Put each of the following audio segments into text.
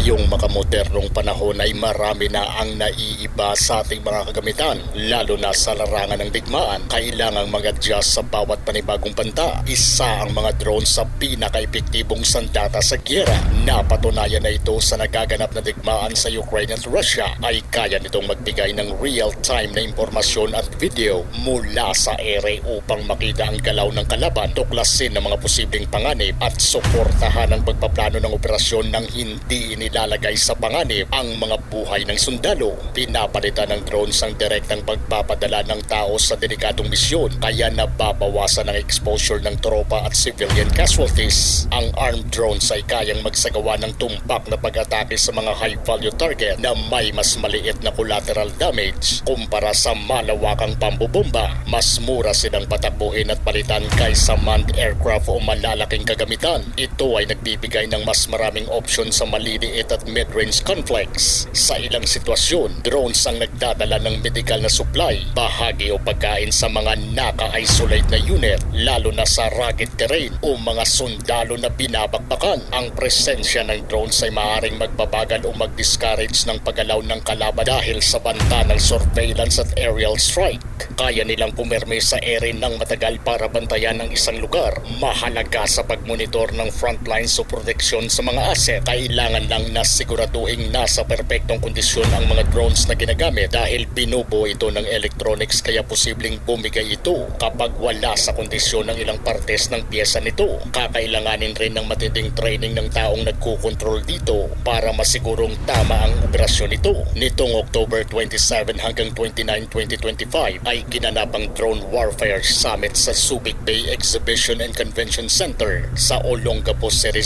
Ngayong makamodernong panahon ay marami na ang naiiba sa ating mga kagamitan, lalo na sa larangan ng digmaan. Kailangang mag-adjust sa bawat panibagong banta. Isa ang mga drone sa pinaka-epektibong sandata sa gyera. Napatunayan na ito sa nagaganap na digmaan sa Ukraine at Russia ay kaya nitong magbigay ng real-time na impormasyon at video mula sa ere upang makita ang galaw ng kalaban, tuklasin ng mga posibleng panganib at suportahan ang pagpaplano ng operasyon ng hindi inilalagay sa panganib ang mga buhay ng sundalo. Pinapalitan ng drones ang direktang pagpapadala ng tao sa delikadong misyon kaya nababawasan ang exposure ng tropa at civilian casualties. Ang armed drones ay kayang magsagawa ng tumpak na pag-atake sa mga high-value target na may mas maliit na collateral damage kumpara sa malawakang pambobomba. Mas mura silang patakbuhin at palitan kaysa manned aircraft o malalaking kagamitan. Ito ay nagbibigay ng mas maraming option sa maliliit at mid-range conflicts. Sa ilang sitwasyon, drones ang nagdadala ng medical na supply, bahagi o pagkain sa mga naka-isolate na unit, lalo na sa rugged terrain o mga sundalo na binabakbakan. Ang presensya ng drones ay maaaring magbabagal o mag-discourage ng paggalaw ng kalaban dahil sa banta ng surveillance at aerial strike. Kaya nilang pumirme sa ere ng matagal para bantayan ang isang lugar. Mahalaga sa pagmonitor ng front lines o proteksyon sa mga asset. Kailangan lang na siguraduhin nasa perpektong kondisyon ang mga drones na ginagamit dahil binubuo ito ng electronics kaya posibleng bumigay ito kapag wala sa kondisyon ng ilang partes ng pyesa nito. Kakailanganin rin ng matinding training ng taong nagkukontrol dito para masigurong tama ang operasyon nito. Nitong October 27 hanggang 29, 2025 ay ginanap ang Drone Warfare Summit sa Subic Bay Exhibition and Convention Center sa Olongapo City.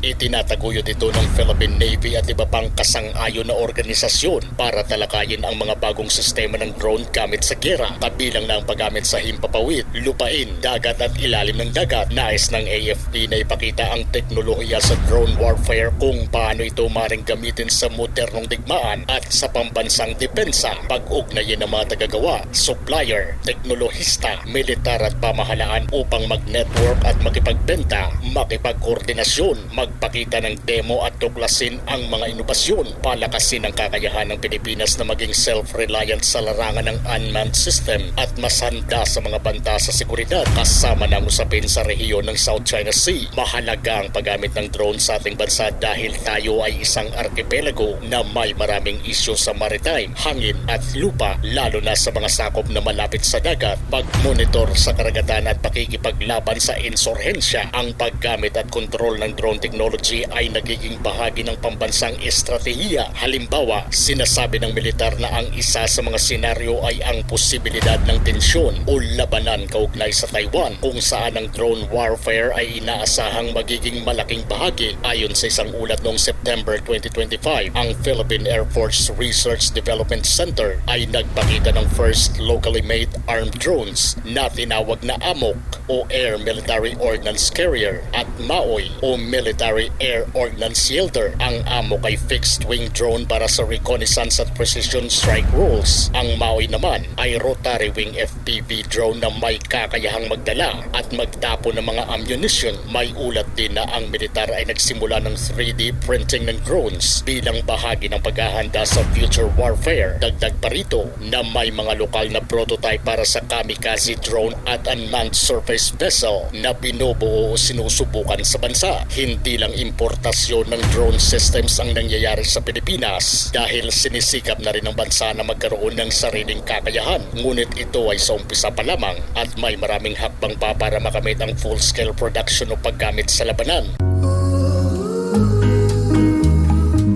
Itinataguyod ito ng Philippine Navy at iba pang kasang-ayon na organisasyon para talakayin ang mga bagong sistema ng drone gamit sa gera, kabilang na ang paggamit sa himpapawid, lupain, dagat at ilalim ng dagat. Nais ng AFP na ipakita ang teknolohiya sa drone warfare kung paano ito maring gamitin sa modernong digmaan at sa pambansang depensa, pag-ugnayin ng mga tagagawa, supplier, teknolohista, militar at pamahalaan upang mag-network at makipagbenta, makipagkoordinasyon, magpakita ng demo at tuklasin ang mga inobasyon, palakasin ang kakayahan ng Pilipinas na maging self-reliant sa larangan ng unmanned system at mas handa sa mga banta sa seguridad kasama ng usapin sa rehiyon ng South China Sea. Mahalaga ang paggamit ng drone sa ating bansa dahil tayo ay isang archipelago na may maraming isyu sa maritime, hangin at lupa lalo na sa mga sakop na malapit sa dagat, pag-monitor sa karagatan at pakikipaglaban sa insurhensya. Ang paggamit at kontrol ng drone technology ay nagiging bahagi ng pambansang estratehiya. Halimbawa, sinasabi ng militar na ang isa sa mga senaryo ay ang posibilidad ng tensyon o labanan kaugnay sa Taiwan kung saan ang drone warfare ay inaasahang magiging malaking bahagi. Ayon sa isang ulat noong September 2025, ang Philippine Air Force Research Development Center ay nagpakita ng first locally made armed drones na tinawag na AMOC o Air Military Ordnance Carrier at MAOY o Military Air Ordnance Yielder. Ang AMOC ay fixed wing drone para sa reconnaissance at precision strike roles. Ang MAOY naman ay rotary wing FPV drone na may kakayahang magdala at magtapo ng mga ammunition. May ulat din na ang militar ay nagsimula ng 3D printing ng drones bilang bahagi ng paghahanda sa future warfare. Dagdag pa rito na may mga lokal na prototype para sa kamikaze drone at unmanned surface vessel na binubuo o sinusubukan sa bansa. Hindi lang importasyon ng drone systems ang nangyayari sa Pilipinas dahil sinisikap na rin ng bansa na magkaroon ng sariling kakayahan. Ngunit ito ay sa umpisa pa lamang at may maraming hakbang pa para makamit ang full-scale production o paggamit sa labanan.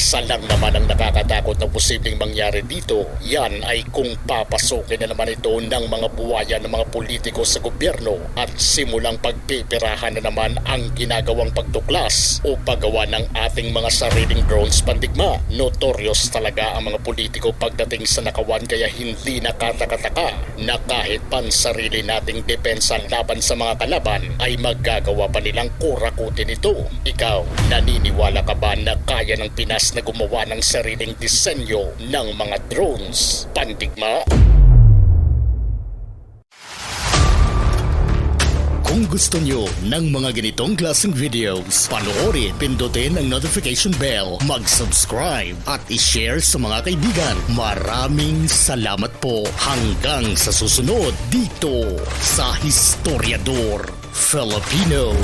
Isa lang naman ang nakakatakot na posibleng mangyari dito. Yan ay kung papasukin na naman ito ng mga buwaya ng mga politiko sa gobyerno at simulang pagpipirahan na naman ang ginagawang pagtuklas o paggawa ng ating mga sariling drones pandigma. Notorious talaga ang mga politiko pagdating sa nakawan kaya hindi nakatakataka na kahit pansarili nating depensa laban sa mga kalaban ay magagawa pa nilang kurakutin ito. Ikaw, naniniwala ka ba na kaya ng Pinas na gumawa ng sariling disenyo ng mga drones? Pandigma? Kung gusto nyo ng mga ganitong klaseng videos, panoorin, pindutin ang notification bell, mag-subscribe at i-share sa mga kaibigan. Maraming salamat po hanggang sa susunod dito sa Historiador Filipino.